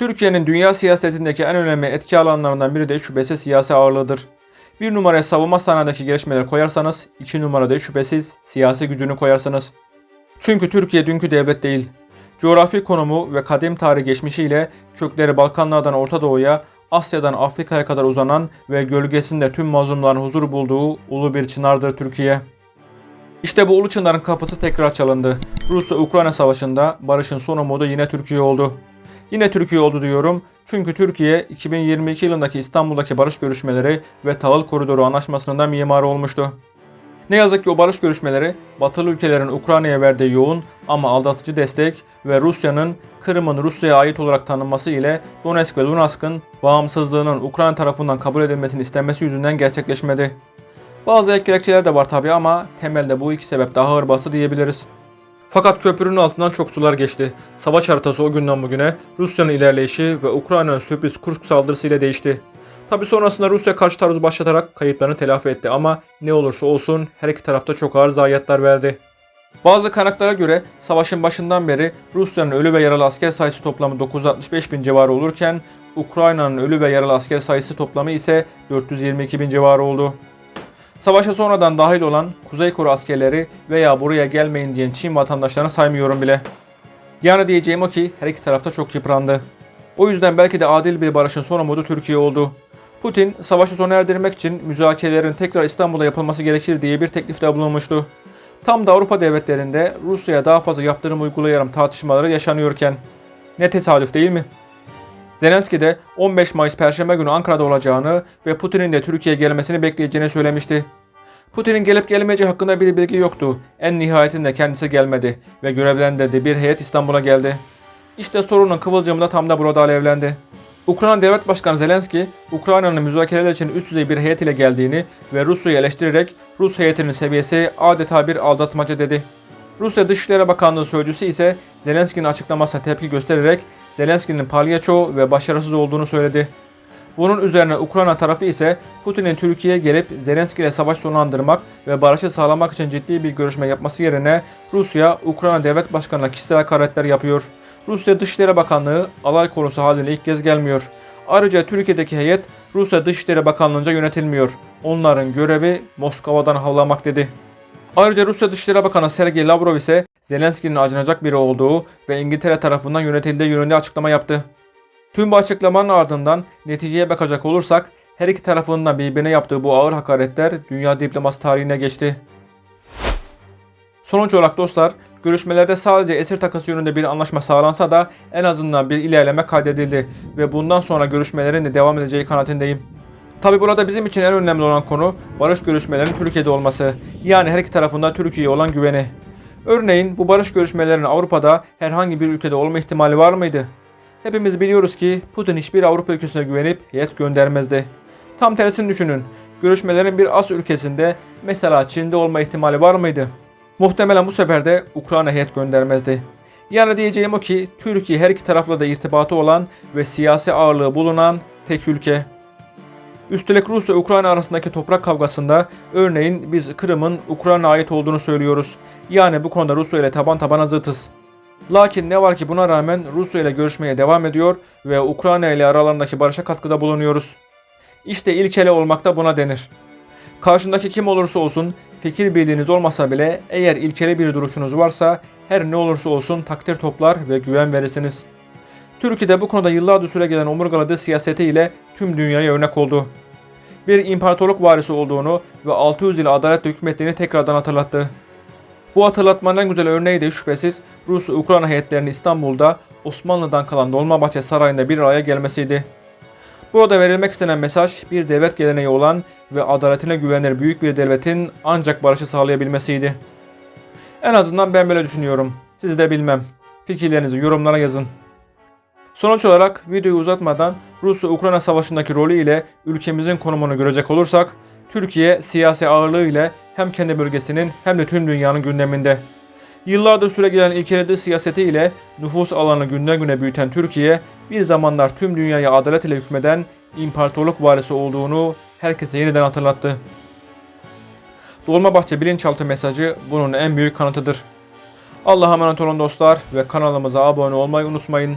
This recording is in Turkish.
Türkiye'nin dünya siyasetindeki en önemli etki alanlarından biri de şüphesiz siyasi ağırlığıdır. Bir numaraya savunma sanayindeki gelişmeleri koyarsanız, iki numarada şüphesiz siyasi gücünü koyarsınız. Çünkü Türkiye dünkü devlet değil. Coğrafi konumu ve kadim tarih geçmişiyle kökleri Balkanlardan Orta Doğu'ya, Asya'dan Afrika'ya kadar uzanan ve gölgesinde tüm mazlumların huzur bulduğu ulu bir çınardır Türkiye. İşte bu ulu çınarın kapısı tekrar çalındı. Rusya-Ukrayna savaşında barışın son umudu yine Türkiye oldu. Yine Türkiye oldu diyorum çünkü Türkiye 2022 yılındaki İstanbul'daki barış görüşmeleri ve tahıl koridoru anlaşmasının da mimarı olmuştu. Ne yazık ki o barış görüşmeleri batılı ülkelerin Ukrayna'ya verdiği yoğun ama aldatıcı destek ve Rusya'nın Kırım'ın Rusya'ya ait olarak tanınması ile Donetsk ve Luhansk'ın bağımsızlığının Ukrayna tarafından kabul edilmesini istenmesi yüzünden gerçekleşmedi. Bazı ek gerekçeler de var tabi ama temelde bu iki sebep daha ağır bastı diyebiliriz. Fakat köprünün altından çok sular geçti. Savaş haritası o günden bugüne Rusya'nın ilerleyişi ve Ukrayna'nın sürpriz Kursk saldırısı ile değişti. Tabi sonrasında Rusya karşı taarruz başlatarak kayıplarını telafi etti ama ne olursa olsun her iki tarafta çok ağır zayiatlar verdi. Bazı kaynaklara göre savaşın başından beri Rusya'nın ölü ve yaralı asker sayısı toplamı 965 bin civarı olurken Ukrayna'nın ölü ve yaralı asker sayısı toplamı ise 422 bin civarı oldu. Savaşa sonradan dahil olan Kuzey Kore askerleri veya buraya gelmeyin diyen Çin vatandaşlarını saymıyorum bile. Yani diyeceğim o ki her iki tarafta çok yıprandı. O yüzden belki de adil bir barışın son umudu Türkiye oldu. Putin savaşı sona erdirmek için müzakerelerin tekrar İstanbul'da yapılması gerekir diye bir teklifte bulunmuştu. Tam da Avrupa devletlerinde Rusya'ya daha fazla yaptırım uygulayalım tartışmaları yaşanıyorken. Ne tesadüf değil mi? Zelenski de 15 Mayıs Perşembe günü Ankara'da olacağını ve Putin'in de Türkiye'ye gelmesini bekleyeceğini söylemişti. Putin'in gelip gelmeyeceği hakkında bir bilgi yoktu. En nihayetinde kendisi gelmedi ve görevlendirdiği bir heyet İstanbul'a geldi. İşte sorunun kıvılcımı da tam da burada alevlendi. Ukrayna Devlet Başkanı Zelenski, Ukrayna'nın müzakereler için üst düzey bir heyet ile geldiğini ve Rusya'yı eleştirerek Rus heyetinin seviyesi adeta bir aldatmaca dedi. Rusya Dışişleri Bakanlığı sözcüsü ise Zelenski'nin açıklamasına tepki göstererek Zelenski'nin palyaço ve başarısız olduğunu söyledi. Bunun üzerine Ukrayna tarafı ise Putin'in Türkiye'ye gelip Zelenski ile savaş sonlandırmak ve barışı sağlamak için ciddi bir görüşme yapması yerine Rusya, Ukrayna Devlet Başkanı'na kişisel hakaretler yapıyor. Rusya Dışişleri Bakanlığı alay konusu haline ilk kez gelmiyor. Ayrıca Türkiye'deki heyet Rusya Dışişleri Bakanlığı'nca yönetilmiyor. Onların görevi Moskova'dan havlamak dedi. Ayrıca Rusya Dışişleri Bakanı Sergey Lavrov ise Zelenski'nin acınacak biri olduğu ve İngiltere tarafından yönetildiği yönünde açıklama yaptı. Tüm bu açıklamanın ardından neticeye bakacak olursak her iki tarafından birbirine yaptığı bu ağır hakaretler dünya diplomasi tarihine geçti. Sonuç olarak dostlar, görüşmelerde sadece esir takası yönünde bir anlaşma sağlansa da en azından bir ilerleme kaydedildi ve bundan sonra görüşmelerin de devam edeceği kanaatindeyim. Tabi burada bizim için en önemli olan konu barış görüşmelerinin Türkiye'de olması. Yani her iki tarafında Türkiye'ye olan güveni. Örneğin bu barış görüşmelerinin Avrupa'da herhangi bir ülkede olma ihtimali var mıydı? Hepimiz biliyoruz ki Putin hiçbir Avrupa ülkesine güvenip heyet göndermezdi. Tam tersini düşünün. Görüşmelerin bir Asya ülkesinde mesela Çin'de olma ihtimali var mıydı? Muhtemelen bu sefer de Ukrayna heyet göndermezdi. Yani diyeceğim o ki Türkiye her iki tarafla da irtibatı olan ve siyasi ağırlığı bulunan tek ülke. Üstelik Rusya Ukrayna arasındaki toprak kavgasında örneğin biz Kırım'ın Ukrayna'ya ait olduğunu söylüyoruz. Yani bu konuda Rusya ile taban tabana zıtız. Lakin ne var ki buna rağmen Rusya ile görüşmeye devam ediyor ve Ukrayna ile aralarındaki barışa katkıda bulunuyoruz. İşte ilkeli olmak da buna denir. Karşındaki kim olursa olsun fikir birliğiniz olmasa bile eğer ilkeli bir duruşunuz varsa her ne olursa olsun takdir toplar ve güven verirsiniz. Türkiye'de bu konuda yıllardır süre gelen omurgaladığı siyasetiyle tüm dünyaya örnek oldu. Bir imparatorluk varisi olduğunu ve 600 yıl adaletle hükmettiğini tekrardan hatırlattı. Bu hatırlatmanın en güzel örneği de şüphesiz Rus-Ukrayna heyetlerinin İstanbul'da Osmanlı'dan kalan Dolmabahçe Sarayı'nda bir araya gelmesiydi. Burada verilmek istenen mesaj bir devlet geleneği olan ve adaletine güvenir büyük bir devletin ancak barışı sağlayabilmesiydi. En azından ben böyle düşünüyorum. Siz de bilmem. Fikirlerinizi yorumlara yazın. Sonuç olarak videoyu uzatmadan Rusya-Ukrayna savaşındaki rolü ile ülkemizin konumunu görecek olursak Türkiye siyasi ağırlığı ile hem kendi bölgesinin hem de tüm dünyanın gündeminde. Yıllardır süre gelen ilkeledi siyaseti ile nüfus alanını günden güne büyüten Türkiye bir zamanlar tüm dünyaya adalet ile hükmeden imparatorluk varisi olduğunu herkese yeniden hatırlattı. Dolmabahçe bilinçaltı mesajı bunun en büyük kanıtıdır. Allah'a emanet olun dostlar ve kanalımıza abone olmayı unutmayın.